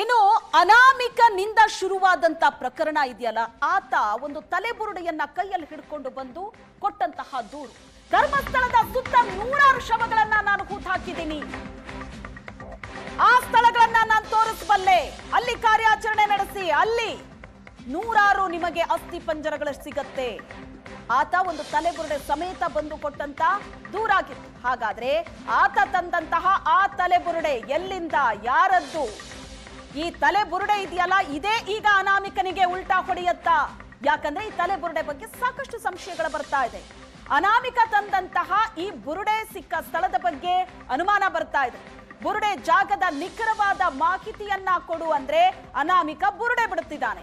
ಇನ್ನು ಅನಾಮಿಕನಿಂದ ಶುರುವಾದಂತ ಪ್ರಕರಣ ಇದೆಯಲ್ಲ, ಆತ ಒಂದು ತಲೆಬುರುಡೆಯನ್ನ ಕೈಯಲ್ಲಿ ಹಿಡ್ಕೊಂಡು ಬಂದು ಕೊಟ್ಟಂತಹ ದೂರು. ಧರ್ಮಸ್ಥಳದ ಸುತ್ತ ನೂರಾರು ಶವಗಳನ್ನ ನಾನು ಹೂತ್ ಹಾಕಿದ್ದೀನಿ. ಆ ಸ್ಥಳಗಳನ್ನ ನಾನು ತೋರಿಸಬಲ್ಲೆ. ಅಲ್ಲಿ ಕಾರ್ಯಾಚರಣೆ ನಡೆಸಿ, ಅಲ್ಲಿ ನೂರಾರು ನಿಮಗೆ ಅಸ್ಥಿ ಪಂಜರಗಳು ಸಿಗತ್ತೆ. ಆತ ಒಂದು ತಲೆಬುರುಡೆ ಸಮೇತ ಬಂದು ಕೊಟ್ಟಂತ ದೂರಾಗಿತ್ತು ಹಾಗಾದ್ರೆ ಆತ ತಂದಂತಹ ಆ ತಲೆಬುರುಡೆ ಎಲ್ಲಿಂದ, ಯಾರದ್ದು? ಈ ತಲೆ ಬುರುಡೆ ಇದೆಯಲ್ಲ, ಇದೇ ಈಗ ಅನಾಮಿಕನಿಗೆ ಉಲ್ಟಾ ಹೊಡೆಯತ್ತಾ? ಯಾಕಂದ್ರೆ ಈ ತಲೆ ಬುರುಡೆ ಬಗ್ಗೆ ಸಾಕಷ್ಟು ಸಂಶಯಗಳು ಬರ್ತಾ ಇದೆ. ಅನಾಮಿಕ ತಂದಂತಹ ಈ ಬುರುಡೆ ಸಿಕ್ಕ ಸ್ಥಳದ ಬಗ್ಗೆ ಅನುಮಾನ ಬರ್ತಾ ಇದೆ. ಬುರುಡೆ ಜಾಗದ ನಿಖರವಾದ ಮಾಹಿತಿಯನ್ನ ಕೊಡು ಅಂದ್ರೆ ಅನಾಮಿಕ ಬುರುಡೆ ಬಿಡುತ್ತಿದ್ದಾನೆ.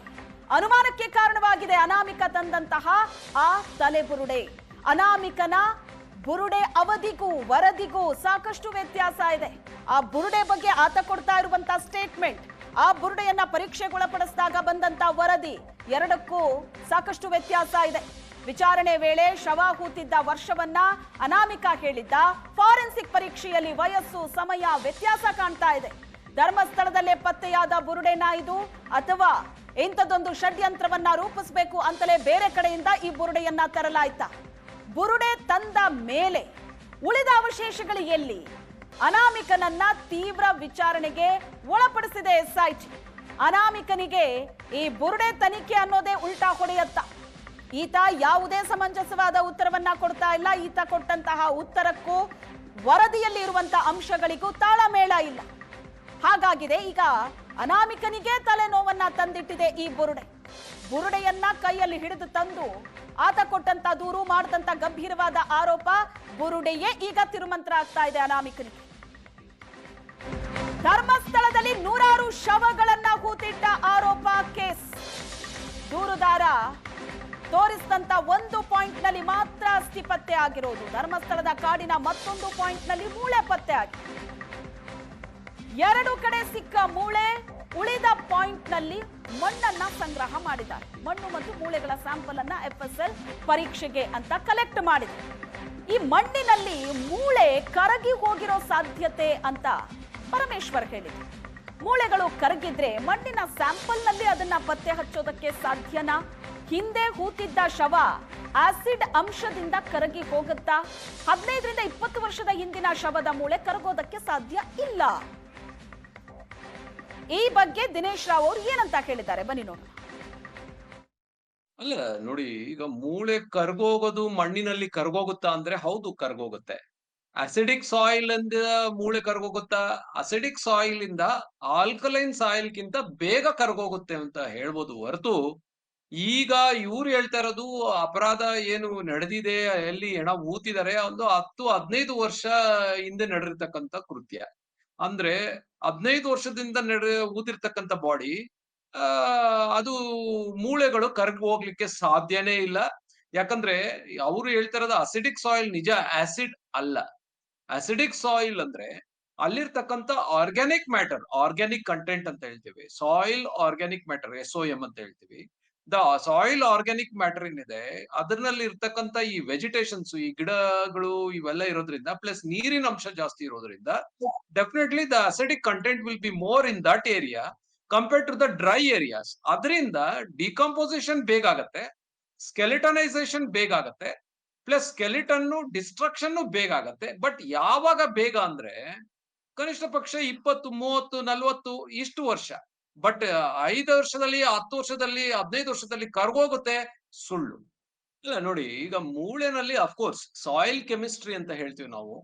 ಅನುಮಾನಕ್ಕೆ ಕಾರಣವಾಗಿದೆ ಅನಾಮಿಕ ತಂದಂತಹ ಆ ತಲೆ ಬುರುಡೆ. ಅನಾಮಿಕನ ಬುರುಡೆ ಅವಧಿಗೂ ವರದಿಗೂ ಸಾಕಷ್ಟು ವ್ಯತ್ಯಾಸ ಇದೆ. ಆ ಬುರುಡೆ ಬಗ್ಗೆ ಆತ ಕೊಡ್ತಾ ಇರುವಂತಹ ಸ್ಟೇಟ್ಮೆಂಟ್ ಆ ಬುರುಡೆಯನ್ನ ಪರೀಕ್ಷೆಗೊಳಪಡಿಸಿದಾಗ ಬಂದಂತ ವರದಿ. ಎರಡಕ್ಕೂ ಸಾಕಷ್ಟು ವ್ಯತ್ಯಾಸ ಇದೆ. ವಿಚಾರಣೆ ವೇಳೆ ಶವ ಹೂತಿದ್ದ ವರ್ಷವನ್ನ ಅನಾಮಿಕ ಹೇಳಿದ್ದ ಫಾರೆನ್ಸಿಕ್ ಪರೀಕ್ಷೆಯಲ್ಲಿ ವಯಸ್ಸು, ಸಮಯ ವ್ಯತ್ಯಾಸ ಕಾಣ್ತಾ ಇದೆ. ಧರ್ಮಸ್ಥಳದಲ್ಲೇ ಪತ್ತೆಯಾದ ಬುರುಡೆನ ಇದು ಅಥವಾ ಇಂಥದ್ದೊಂದು ಷಡ್ಯಂತ್ರವನ್ನ ರೂಪಿಸಬೇಕು ಅಂತಲೇ ಬೇರೆ ಕಡೆಯಿಂದ ಈ ಬುರುಡೆಯನ್ನ ತರಲಾಯ್ತಾ. ಬುರುಡೆ ತಂದ ಮೇಲೆ ಉಳಿದ ಅವಶೇಷಗಳು ಎಲ್ಲಿ? ಅನಾಮಿಕನನ್ನ ತೀವ್ರ ವಿಚಾರಣೆಗೆ ಒಳಪಡಿಸಿದೆ ಎಸ್ಐಟಿ. ಅನಾಮಿಕನಿಗೆ ಈ ಬುರುಡೆ ತನಿಖೆ ಅನ್ನೋದೇ ಉಲ್ಟಾ ಹೊಡೆಯತ್ತ. ಈತ ಯಾವುದೇ ಸಮಂಜಸವಾದ ಉತ್ತರವನ್ನ ಕೊಡ್ತಾ ಇಲ್ಲ. ಈತ ಕೊಟ್ಟಂತಹ ಉತ್ತರಕ್ಕೂ ವರದಿಯಲ್ಲಿ ಇರುವಂತಹ ಅಂಶಗಳಿಗೂ ತಾಳಮೇಳ ಇಲ್ಲ. ಹಾಗಾಗಿದೆ ಈಗ ಅನಾಮಿಕನಿಗೆ ತಲೆನೋವನ್ನ ತಂದಿಟ್ಟಿದೆ ಈ ಬುರುಡೆ. ಬುರುಡೆಯನ್ನ ಕೈಯಲ್ಲಿ ಹಿಡಿದು ತಂದು ಆತ ಕೊಟ್ಟಂತ ದೂರು ಮಾಡಿದಂತ ಗಂಭೀರವಾದ ಆರೋಪ ಬುರುಡೆಯೇ ಈಗ ತಿರುಮಂತ್ರ ಆಗ್ತಾ ಇದೆ ಅನಾಮಿಕನಿಗೆ. ಧರ್ಮಸ್ಥಳದಲ್ಲಿ ನೂರಾರು ಶವಗಳನ್ನ ಹೂತಿಟ್ಟ ಆರೋಪ ಕೇಸ್. ದೂರುದಾರ ತೋರಿಸಿದಂತ ಒಂದು ಪಾಯಿಂಟ್ನಲ್ಲಿ ಮಾತ್ರ ಅಸ್ಥಿ ಪತ್ತೆ ಆಗಿರೋದು. ಧರ್ಮಸ್ಥಳದ ಕಾಡಿನ ಮತ್ತೊಂದು ಪಾಯಿಂಟ್ನಲ್ಲಿ ಮೂಳೆ ಪತ್ತೆ ಆಗಿದೆ. ಎರಡು ಕಡೆ ಸಿಕ್ಕ ಮೂಳೆ ಉಳಿದ ಪಾಯಿಂಟ್ನಲ್ಲಿ ಮಣ್ಣನ್ನ ಸಂಗ್ರಹ ಮಾಡಿದ್ದಾರೆ. ಮಣ್ಣು ಮತ್ತು ಮೂಳೆಗಳ ಸ್ಯಾಂಪಲ್ ಅನ್ನ ಎಫ್ಎಸ್ಎಲ್ ಪರೀಕ್ಷೆಗೆ ಅಂತ ಕಲೆಕ್ಟ್ ಮಾಡಿದೆ. ಈ ಮಣ್ಣಿನಲ್ಲಿ ಮೂಳೆ ಕರಗಿ ಹೋಗಿರೋ ಸಾಧ್ಯತೆ ಅಂತ ಪರಮೇಶ್ವರ್ ಹೇಳಿದ್ರು. ಮೂಳೆಗಳು ಕರಗಿದ್ರೆ ಮಣ್ಣಿನ ಸ್ಯಾಂಪಲ್ನಲ್ಲಿ ಅದನ್ನ ಪತ್ತೆ ಹಚ್ಚೋದಕ್ಕೆ ಸಾಧ್ಯನಾ? ಹಿಂದೆ ಹೂತಿದ್ದ ಶವ ಆಸಿಡ್ ಅಂಶದಿಂದ ಕರಗಿ ಹೋಗುತ್ತಾ? ಹದಿನೈದರಿಂದ ಇಪ್ಪತ್ತು ವರ್ಷದ ಹಿಂದಿನ ಶವದ ಮೂಳೆ ಕರಗೋದಕ್ಕೆ ಸಾಧ್ಯ ಇಲ್ಲ. ಈ ಬಗ್ಗೆ ದಿನೇಶ್ ರಾವ್ ಅವರು ಏನಂತ ಹೇಳಿದ್ದಾರೆ? ಬನ್ನಿ ನೋಡೋಣ. ಅಲ್ಲ, ನೋಡಿ, ಈಗ ಮೂಳೆ ಕರ್ಗೋಗೋದು ಮಣ್ಣಿನಲ್ಲಿ ಕರ್ಗೋಗುತ್ತಾ ಅಂದ್ರೆ ಹೌದು ಕರ್ಗೋಗುತ್ತೆ. ಅಸಿಡಿಕ್ ಸಾಯಿಲ್ ಅಂದ ಮೂಳೆ ಕರ್ಗೋಗುತ್ತಾ? ಅಸಿಡಿಕ್ ಸಾಯಿಲ್ ಇಂದ ಆಲ್ಕಲೈನ್ ಸಾಯಿಲ್ ಗಿಂತ ಬೇಗ ಕರ್ಗೋಗುತ್ತೆ ಅಂತ ಹೇಳ್ಬೋದು ಹೊರತು ಈಗ ಇವ್ರು ಹೇಳ್ತಾ ಇರೋದು ಅಪರಾಧ ಏನು ನಡೆದಿದೆ, ಎಲ್ಲಿ ಹೆಣ ಊತಿದ್ದಾರೆ, ಒಂದು ಹತ್ತು, ಹದಿನೈದು ವರ್ಷ ಹಿಂದೆ ನಡೆದಿರ್ತಕ್ಕಂಥ ಕೃತ್ಯ. ಅಂದ್ರೆ ಹದಿನೈದು ವರ್ಷದಿಂದ ನಡೆ ಊದಿರ್ತಕ್ಕಂಥ ಬಾಡಿ ಅದು ಮೂಳೆಗಳು ಕರ್ಗ್ ಹೋಗ್ಲಿಕ್ಕೆ ಸಾಧ್ಯನೇ ಇಲ್ಲ. ಯಾಕಂದ್ರೆ ಅವರು ಹೇಳ್ತಾ ಇರೋದು ಅಸಿಡಿಕ್ ಸಾಯಿಲ್ ನಿಜ ಆಸಿಡ್ ಅಲ್ಲ. ಅಸಿಡಿಕ್ ಸಾಯಿಲ್ ಅಂದ್ರೆ ಅಲ್ಲಿರ್ತಕ್ಕಂಥ ಆರ್ಗ್ಯಾನಿಕ್ ಮ್ಯಾಟರ್ ಆರ್ಗ್ಯಾನಿಕ್ ಕಂಟೆಂಟ್ ಅಂತ ಹೇಳ್ತೀವಿ. Soil organic matter S O ಅಂತ ಹೇಳ್ತೀವಿ. ದ ಸಾಯಿಲ್ ಆರ್ಗ್ಯಾನಿಕ್ ಮ್ಯಾಟರ್ ಏನಿದೆ ಅದರಲ್ಲಿ ಇರ್ತಕ್ಕಂಥ ಈ ವೆಜಿಟೇಷನ್ಸ್ ಈ ಗಿಡಗಳು ಇವೆಲ್ಲ ಇರೋದ್ರಿಂದ ಪ್ಲಸ್ ನೀರಿನ ಅಂಶ ಜಾಸ್ತಿ ಇರೋದ್ರಿಂದ definitely the acidic content will be more in that area compare to the dry areas ಅದರಿಂದ ಡಿಕಂಪೋಸಿಷನ್ ಬೇಗ ಆಗತ್ತೆ ಸ್ಕೆಲಿಟನೈಸೇಷನ್ ಬೇಗ ಆಗತ್ತೆ ಪ್ಲಸ್ ಸ್ಕೆಲಿಟನ್ನು ಡಿಸ್ಟ್ರಕ್ಷನ್ ಬೇಗ ಆಗತ್ತೆ. ಬಟ್ ಯಾವಾಗ ಬೇಗ ಅಂದ್ರೆ ಕನಿಷ್ಠ ಪಕ್ಷ ಇಪ್ಪತ್ತು, ಮೂವತ್ತು, ನಲ್ವತ್ತು ಇಷ್ಟು ವರ್ಷ. ಬಟ್ ಐದು ವರ್ಷದಲ್ಲಿ, ಹತ್ತು ವರ್ಷದಲ್ಲಿ, ಹದಿನೈದು ವರ್ಷದಲ್ಲಿ ಕರ್ಗೋಗುತ್ತೆ ಸುಳ್ಳು. ಇಲ್ಲ ನೋಡಿ, ಈಗ ಮೂಳೆನಲ್ಲಿ ಅಫ್ಕೋರ್ಸ್ ಸಾಯಿಲ್ ಕೆಮಿಸ್ಟ್ರಿ ಅಂತ ಹೇಳ್ತೀವಿ ನಾವು.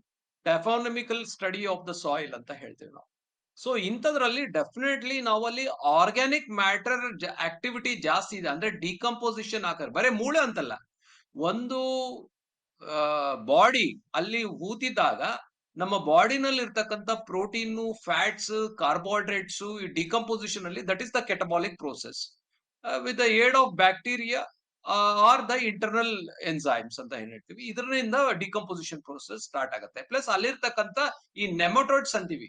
Taphonomical study of the soil ಅಂತ ಹೇಳ್ತೀವಿ ನಾವು. ಸೊ ಇಂಥದ್ರಲ್ಲಿ ಡೆಫಿನೆಟ್ಲಿ ನಾವಲ್ಲಿ ಆರ್ಗ್ಯಾನಿಕ್ ಮ್ಯಾಟರ್ ಆಕ್ಟಿವಿಟಿ ಜಾಸ್ತಿ ಇದೆ. ಅಂದ್ರೆ ಡಿಕಂಪೋಸಿಷನ್ ಹಾಕರ್ ಬರೀ ಮೂಳೆ ಅಂತಲ್ಲ. ಒಂದು ಬಾಡಿ ಅಲ್ಲಿ ಊತಿದಾಗ ನಮ್ಮ ಬಾಡಿನಲ್ಲಿ ಇರ್ತಕ್ಕಂಥ ಪ್ರೋಟೀನು ಫ್ಯಾಟ್ಸ್ ಕಾರ್ಬೋಹೈಡ್ರೇಟ್ಸ್ ಈ ಡಿಕಂಪೋಸಿಷನ್ ಅಲ್ಲಿ that is the catabolic process with the aid of bacteria or the internal enzymes ಅಂತ ಏನ್ ಹೇಳ್ತೀವಿ. ಇದರಿಂದ ಡಿಕಂಪೋಸಿಷನ್ ಪ್ರೋಸೆಸ್ ಸ್ಟಾರ್ಟ್ ಆಗುತ್ತೆ. ಪ್ಲಸ್ ಅಲ್ಲಿರ್ತಕ್ಕಂಥ ಈ ನೆಮೋಟೋಡ್ಸ್ ಅಂತೀವಿ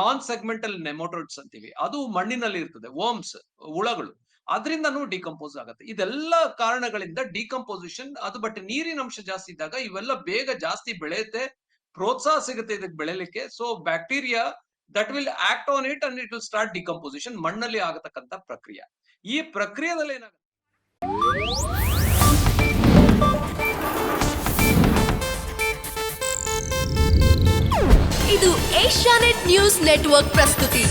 ನಾನ್ ಸೆಗ್ಮೆಂಟಲ್ ನೆಮೋಟೋಡ್ಸ್ ಅಂತೀವಿ, ಅದು ಮಣ್ಣಿನಲ್ಲಿ ಇರ್ತದೆ ವರ್ಮ್ಸ್ ಹುಳಗಳು. ಅದರಿಂದನೂ ಡಿಕಂಪೋಸ್ ಆಗುತ್ತೆ. ಇದೆಲ್ಲ ಕಾರಣಗಳಿಂದ ಡಿಕಂಪೋಸಿಷನ್ ಅದು ಬಟ್ ನೀರಿನ ಅಂಶ ಜಾಸ್ತಿ ಇದ್ದಾಗ ಇವೆಲ್ಲ ಬೇಗ ಜಾಸ್ತಿ ಬೆಳೆಯುತ್ತೆ, ಪ್ರೋತ್ಸಾಹ ಸಿಗುತ್ತೆ ಇದಕ್ಕೆ ಬೆಳೆಯಲಿಕ್ಕೆ. So bacteria that will act on it and it will start decomposition ಮಣ್ಣಲ್ಲಿ ಆಗತಕ್ಕಂತ ಪ್ರಕ್ರಿಯೆ. ಈ ಪ್ರಕ್ರಿಯೆದಲ್ಲಿ ಏನಾಗುತ್ತೆ ಇದು ಏಷ್ಯಾನೆಟ್ ನ್ಯೂಸ್ ನೆಟ್ವರ್ಕ್ ಪ್ರಸ್ತುತಿ.